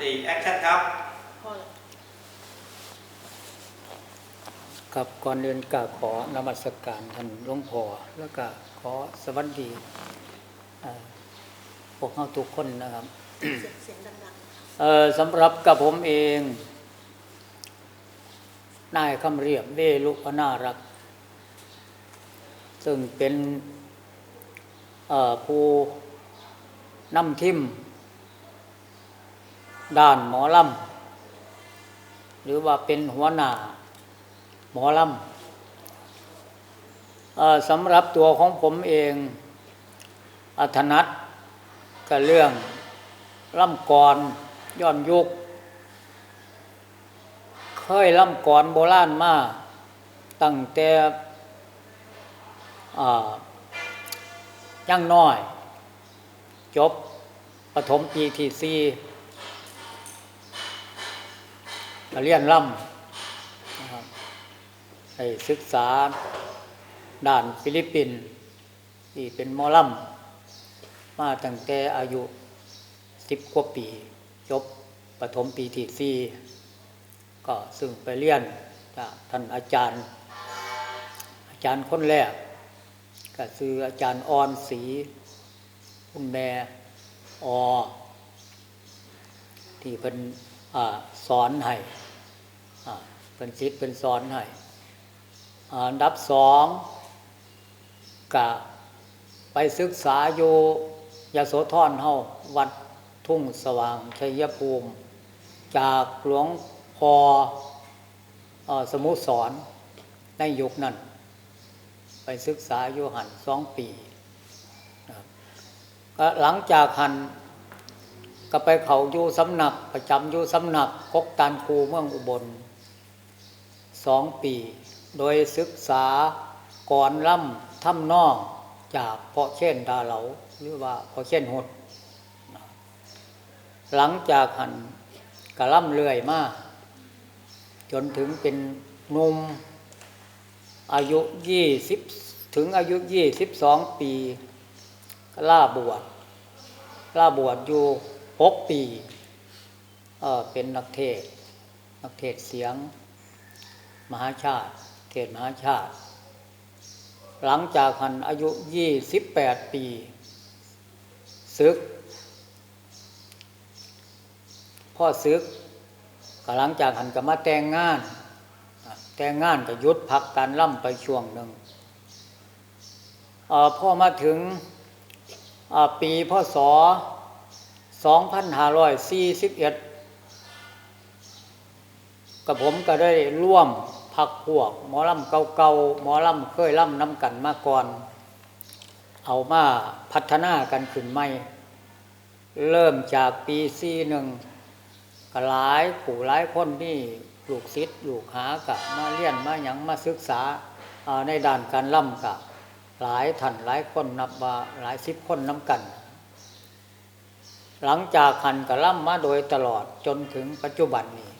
สี่แอคชั่นครับพ่อเลยกับก่อนเรียนกราบขอนมัสการท่านหลวงพ่อแล้วก็ขอสวัสดีอ่าพวกเราทุกคนนะครับเสียงเสียงดังเอ่อสำหรับกับผมเองนายคำเรียบเวลุพนารักษ์ซึ่งเป็นเอ่อผู้นำทิม ด้านหมอลำหรือว่าเป็นหัวหน้าหมอลำอสำหรับตัวของผมเองอัธนัตกับเรื่องล่ำกรย้อนยุคเคยล่ำกรโบราณมาตั้งแต่อ่ายังน้อย จบปฐมปีที่สี่ก็ เรียนล่ำนะครับศึกษาด่านฟิลิปปินส์ที่เป็นมอล่ำมาตั้งแต่อายุสิบกว่าปี จบปฐมปีที่สี่ก็ซึ่งไปเรียนจากท่านอาจารย์ อาจารย์คนแรก ก็คืออาจารย์ออนศรีคุณแม่ออที่เป็นอสอนให้ เป็นศิษย์เป็นสอนให้อันดับสองกะไปศึกษาอยู่ยโสธรเฮาวัดทุ่งสว่างชัยภูมิ จากหลวงพออสมุสรในยุคนั้น ไปศึกษาอยู่หันสองปีก็หลังจากหันก็ไปเขาอยู่สำนักประจำอยู่สำนักกกตานคูเมืองอุบล สองปี โดยศึกษาก่อนล่ำถ้ำนองจากเพาะเช่นดาเหลาหรือว่าเพาะเช่นหด หลังจากหันกระล่ำเลื่อยมาก จนถึงเป็นนุ่มอายุยี่สิบถึงอายุยี่สิบสองปีล่าบวชล่าบวชอยู่หกปี เออเป็นนักเทศ นักเทศเสียง มหาชาติเทศมหาชาติ หลังจากหันอายุยี่สิบแปดปีศึก พ่อศึกก็หลังจากหันก็มาแต่งงาน แต่งงานก็ยุดพักการล่ำไปช่วงหนึ่งพ่อมาถึงอ่าปีพศ2541กับผมก็ได้ร่วม พักพวก หมอลำเก่าๆหมอลำเคยล่ำน้ำกันมาก่อน เอามาพัฒนากันขึ้นใหม่เริ่มจากปีซีหนึ่งก็หลายผู้หลายคนนี่ลูกศิษย์ลูกหากะมาเรียนมาหยังมาศึกษาในด้านการล่ำกะหลายท่านหลายคนนับว่าหลายสิบคนน้ำกัน หลังจากขันกระล่ำมาโดยตลอดจนถึงปัจจุบันนี้